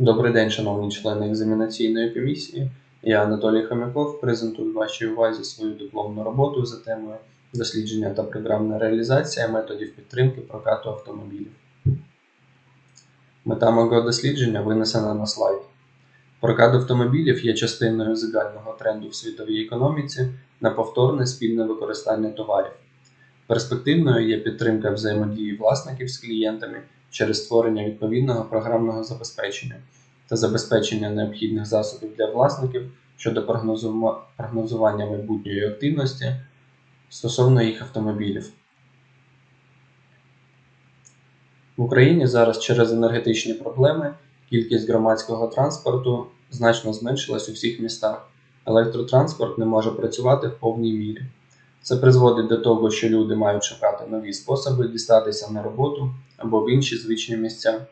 Добрий день, шановні члени екзаменаційної комісії. Я Анатолій Хомяков презентую вашій увазі свою дипломну роботу за темою дослідження та програмна реалізація методів підтримки прокату автомобілів. Мета мого дослідження винесена на слайд. Прокат автомобілів є частиною загального тренду в світовій економіці на повторне спільне використання товарів. Перспективною є підтримка взаємодії власників з клієнтами через створення відповідного програмного забезпечення та забезпечення необхідних засобів для власників щодо прогнозування майбутньої активності стосовно їх автомобілів. В Україні зараз через енергетичні проблеми кількість громадського транспорту значно зменшилась у всіх містах. Електротранспорт не може працювати в повній мірі. Це призводить до того, що люди мають шукати нові способи дістатися на роботу або в інші звичні місця,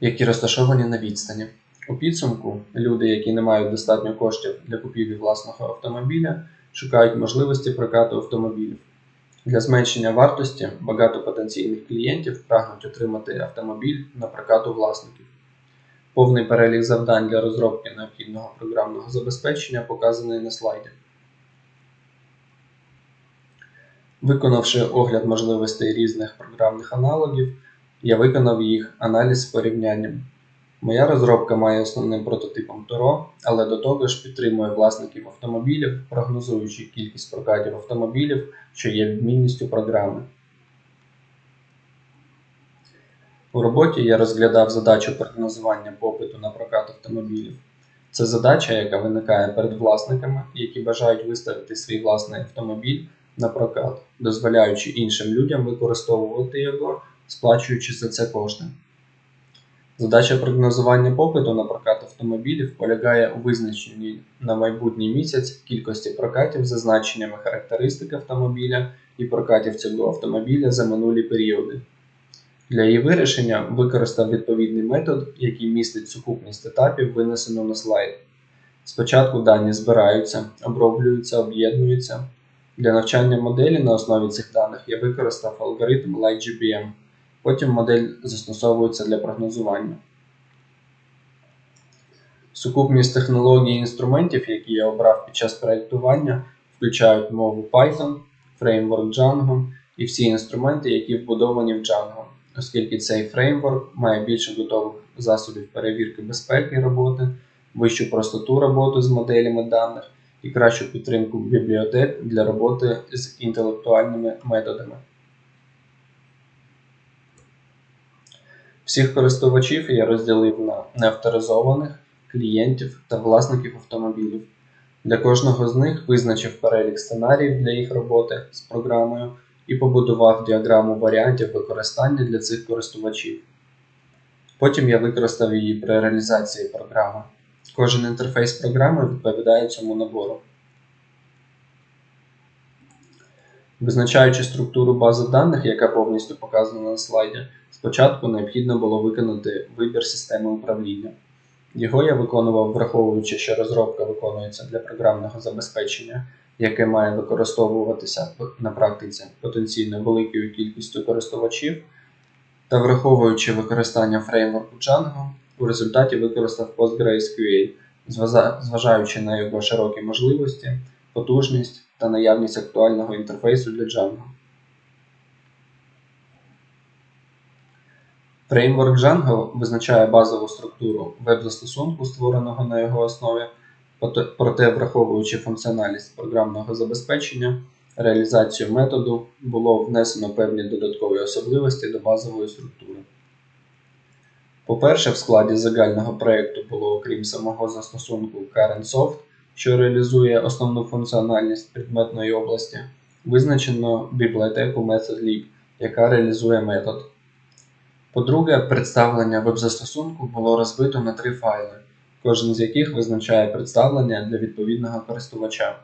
які розташовані на відстані. У підсумку люди, які не мають достатньо коштів для купівлі власного автомобіля, шукають можливості прокату автомобілів. Для зменшення вартості багато потенційних клієнтів прагнуть отримати автомобіль на прокат у власників. Повний перелік завдань для розробки необхідного програмного забезпечення показаний на слайді. Виконавши огляд можливостей різних програмних аналогів, я виконав їх аналіз з порівнянням. Моя розробка має основним прототипом Торо, але до того ж підтримує власників автомобілів, прогнозуючи кількість прокатів автомобілів, що є відмінністю програми. У роботі я розглядав задачу прогнозування попиту на прокат автомобілів. Це задача, яка виникає перед власниками, які бажають виставити свій власний автомобіль на прокат, дозволяючи іншим людям використовувати його, сплачуючи за це кошти. Задача прогнозування попиту на прокат автомобілів полягає у визначенні на майбутній місяць кількості прокатів за значеннями характеристик автомобіля і прокатів цього автомобіля за минулі періоди. Для її вирішення використав відповідний метод, який містить сукупність етапів, винесено на слайд. Спочатку дані збираються, оброблюються, об'єднуються. Для навчання моделі на основі цих даних я використав алгоритм LightGBM. Потім модель застосовується для прогнозування. Сукупність технологій і інструментів, які я обрав під час проєктування, включають мову Python, фреймворк Django і всі інструменти, які вбудовані в Django, оскільки цей фреймворк має більше готових засобів перевірки безпеки роботи, вищу простоту роботи з моделями даних і кращу підтримку бібліотек для роботи з інтелектуальними методами. Всіх користувачів я розділив на неавторизованих, клієнтів та власників автомобілів. Для кожного з них визначив перелік сценаріїв для їх роботи з програмою і побудував діаграму варіантів використання для цих користувачів. Потім я використав її при реалізації програми. Кожен інтерфейс програми відповідає цьому набору. Визначаючи структуру бази даних, яка повністю показана на слайді, спочатку необхідно було виконати вибір системи управління. Його я виконував, враховуючи, що розробка виконується для програмного забезпечення, яке має використовуватися на практиці потенційно великою кількістю користувачів, та враховуючи використання фреймворку Django, у результаті використав PostgreSQL, зважаючи на його широкі можливості, потужність та наявність актуального інтерфейсу для Django. Фреймворк Django визначає базову структуру веб-застосунку, створеного на його основі, проте- враховуючи функціональність програмного забезпечення, реалізацію методу було внесено певні додаткові особливості до базової структури. По-перше, в складі загального проєкту було, окрім самого застосунку CurrentSoft, що реалізує основну функціональність предметної області, визначено бібліотеку MethodLib, яка реалізує метод. По-друге, представлення веб-застосунку було розбито на три файли, кожен з яких визначає представлення для відповідного користувача.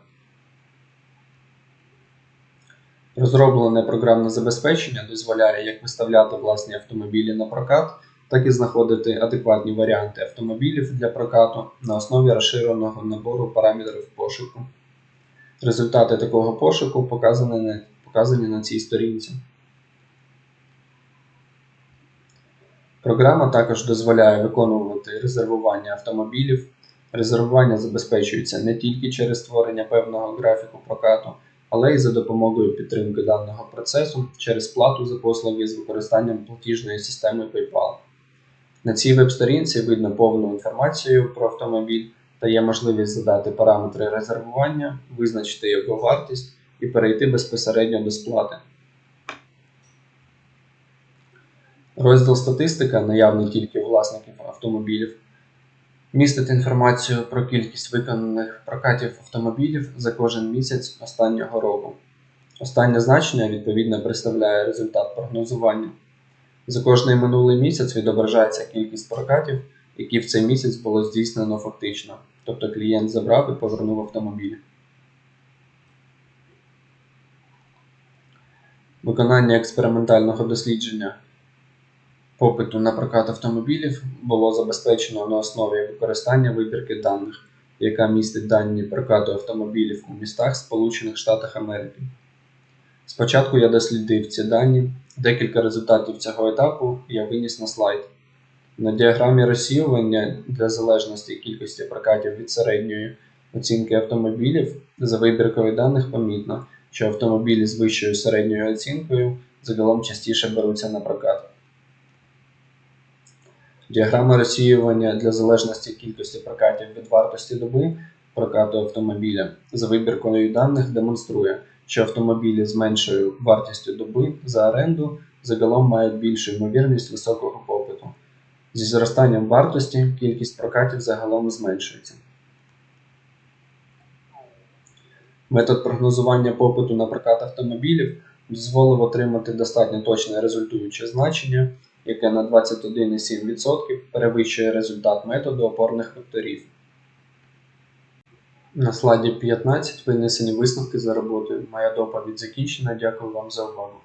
Розроблене програмне забезпечення дозволяє як виставляти власні автомобілі на прокат, так і знаходити адекватні варіанти автомобілів для прокату на основі розширеного набору параметрів пошуку. Результати такого пошуку показані на, показані на цій сторінці. Програма також дозволяє виконувати резервування автомобілів. Резервування забезпечується не тільки через створення певного графіку прокату, але й за допомогою підтримки даного процесу через плату за послуги з використанням платіжної системи PayPal. На цій веб-сторінці видно повну інформацію про автомобіль та є можливість задати параметри резервування, визначити його вартість і перейти безпосередньо до сплати. Розділ статистика, наявний тільки власників автомобілів, містить інформацію про кількість виконаних прокатів автомобілів за кожен місяць останнього року. Останнє значення відповідно представляє результат прогнозування. За кожний минулий місяць відображається кількість прокатів, які в цей місяць було здійснено фактично, тобто клієнт забрав і повернув автомобіль. Виконання експериментального дослідження попиту на прокат автомобілів було забезпечено на основі використання вибірки даних, яка містить дані прокату автомобілів у містах Сполучених Штатів Америки. Спочатку я дослідив ці дані, декілька результатів цього етапу я виніс на слайд. На діаграмі розсіювання для залежності кількості прокатів від середньої оцінки автомобілів за вибіркою даних помітно, що автомобілі з вищою середньою оцінкою загалом частіше беруться на прокат. Діаграма розсіювання для залежності кількості прокатів від вартості доби прокату автомобіля за вибіркою даних демонструє, що автомобілі з меншою вартістю доби за оренду загалом мають більшу ймовірність високого попиту. Зі зростанням вартості кількість прокатів загалом зменшується. Метод прогнозування попиту на прокат автомобілів дозволив отримати достатньо точне результуюче значення, яке на 21,7% перевищує результат методу опорних векторів. На слайді 15 винесені висновки за роботою. Моя доповідь закінчена. Дякую вам за увагу.